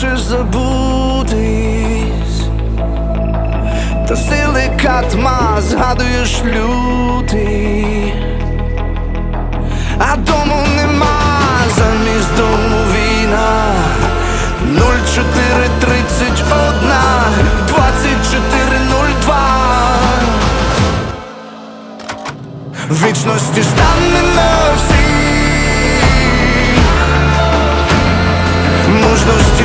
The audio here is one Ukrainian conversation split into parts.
хочеш забутись, та сили катма згадуєш лютий, а дому нема замість дому війна. 0431 2402 В вічності станемо всі Мужності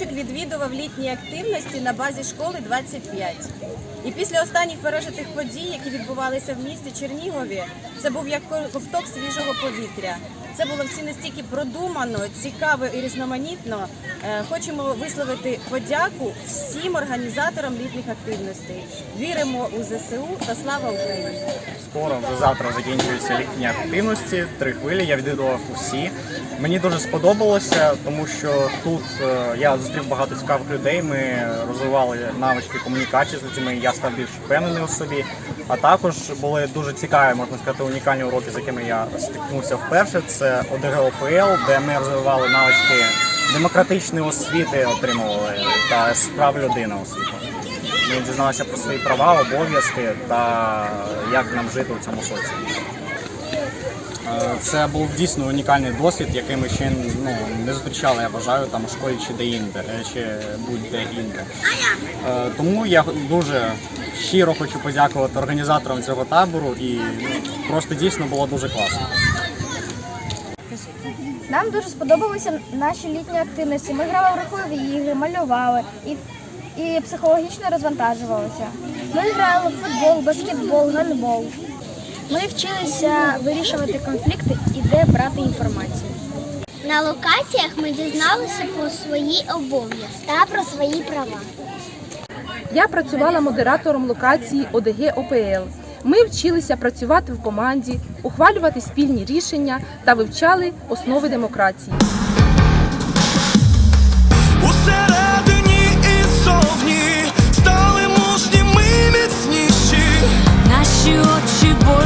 Мій відвідував літні активності на базі школи 25. І після останніх пережитих подій, які відбувалися в місті Чернігові, це був як ковток свіжого повітря. Це було всі настільки продумано, цікаво і різноманітно. Е, Хочемо висловити подяку всім організаторам літніх активностей. Віримо у ЗСУ та слава Україні! Скоро вже завтра закінчуються літні активності. Три хвилі. Я відвідував усі. Мені дуже сподобалося, тому що тут е, я зустрів багато цікавих людей. Ми розвивали навички комунікації з людьми. Я став більш впевнений у собі. А також були дуже цікаві, можна сказати, унікальні уроки, з якими я стикнувся вперше. Це ОДГ-ОПЛ, де ми розвивали навички демократичної освіти, отримували та справ людини освіти. Ми дізналися про свої права, обов'язки та як нам жити у цьому соціумі. Це був дійсно унікальний досвід, який ми ще ну, не зустрічали, я вважаю, там у школі чи де-інде, е, чи будь-де інде. Е, Тому я дуже щиро хочу подякувати організаторам цього табору і просто дійсно було дуже класно. Нам дуже сподобалися наші літні активності. Ми грали в рухливі ігри, малювали і, і психологічно розвантажувалися. Ми грали в футбол, баскетбол, гандбол. Ми вчилися вирішувати конфлікти і де брати інформацію. На локаціях ми дізналися про свої обов'язки та про свої права. Я працювала модератором локації ОДГ ОПЛ. Ми вчилися працювати в команді, ухвалювати спільні рішення та вивчали основи демократії. Усередині і зовні стали мужніми міцніші. Наші очі бої.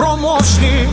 спроможні.